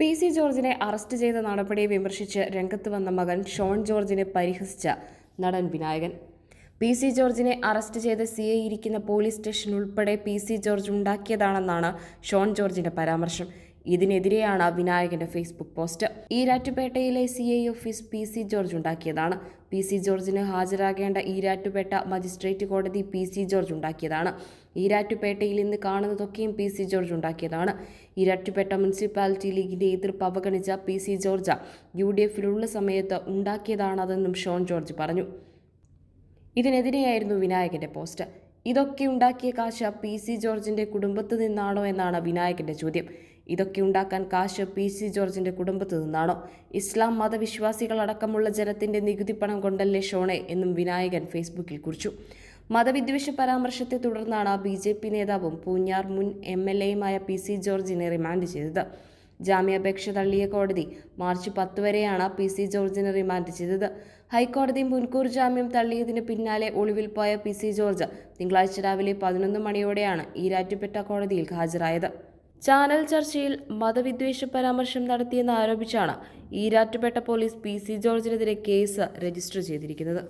P C ജോർജിനെ arrest ചെയ്ത നടപടിയെ വിമർശിച്ച് രംഗത്ത് വന്ന മകൻ ഷോൺ ജോർജിനെ പരിഹസിച്ച നടൻ വിനായകൻ. പി സി ജോർജിനെ അറസ്റ്റ് ചെയ്ത് സി ഐ ഇരിക്കുന്ന പോലീസ് സ്റ്റേഷൻ ഉൾപ്പെടെ പി സി ജോർജ് ഉണ്ടാക്കിയതാണെന്നാണ് ഷോൺ ജോർജിന്റെ പരാമർശം. ഇതിനെതിരെയാണ് വിനായകന്റെ Facebook post. ഈരാറ്റുപേട്ടയിലെ C I office P C George ഉണ്ടാക്കിയതാണ്. പി സി ജോർജിന് ഹാജരാകേണ്ട ഈരാറ്റുപേട്ട മജിസ്ട്രേറ്റ് കോടതി പി സി ജോർജ് ഉണ്ടാക്കിയതാണ്. ഈരാറ്റുപേട്ടയിൽ ഇന്ന് കാണുന്നതൊക്കെയും പി സി ജോർജ് ഉണ്ടാക്കിയതാണ്. ഈരാറ്റുപേട്ട മുനിസിപ്പാലിറ്റി ലീഗിന്റെ എതിർപ്പ് അവഗണിച്ച P C George U D എഫിലുള്ള സമയത്ത് ഉണ്ടാക്കിയതാണതെന്നും ഷോൺ ജോർജ് പറഞ്ഞു. ഇതിനെതിരെയായിരുന്നു വിനായകന്റെ പോസ്റ്റ്. ഇതൊക്കെ ഉണ്ടാക്കിയ കാശ് പി സി ജോർജിന്റെ കുടുംബത്തു നിന്നാണോ എന്നാണ് വിനായകന്റെ ചോദ്യം. ഇതൊക്കെ ഉണ്ടാക്കാൻ കാശ് പി സി ജോർജിന്റെ കുടുംബത്തു നിന്നാണോ? ഇസ്ലാം മതവിശ്വാസികളടക്കമുള്ള ജനത്തിന്റെ നികുതി പണം കൊണ്ടല്ലേ ഷോണെ എന്നും വിനായകൻ ഫേസ്ബുക്കിൽ കുറിച്ചു. മതവിദ്വേഷ പരാമർശത്തെ തുടർന്നാണ് ബി ജെ പി നേതാവും പൂഞ്ഞാർ മുൻ എം എൽ എയുമായ പി സി ജോർജിനെ റിമാൻഡ് ചെയ്തത്. ജാമ്യാപേക്ഷ തള്ളിയ കോടതി മാർച്ച് പത്ത് വരെയാണ് പി സി ജോർജിനെ റിമാൻഡ് ചെയ്തത്. ഹൈക്കോടതി മുൻകൂർ ജാമ്യം തള്ളിയതിന് പിന്നാലെ ഒളിവിൽ പോയ പി സി ജോർജ് തിങ്കളാഴ്ച രാവിലെ പതിനൊന്ന് മണിയോടെയാണ് ഈരാറ്റുപെട്ട കോടതിയിൽ ഹാജരായത്. ചാനൽ ചർച്ചയിൽ മതവിദ്വേഷ പരാമർശം നടത്തിയെന്ന് ആരോപിച്ചാണ് ഈരാറ്റുപേട്ട പോലീസ് പി സി ജോർജിനെതിരെ കേസ് രജിസ്റ്റർ ചെയ്തിരിക്കുന്നത്.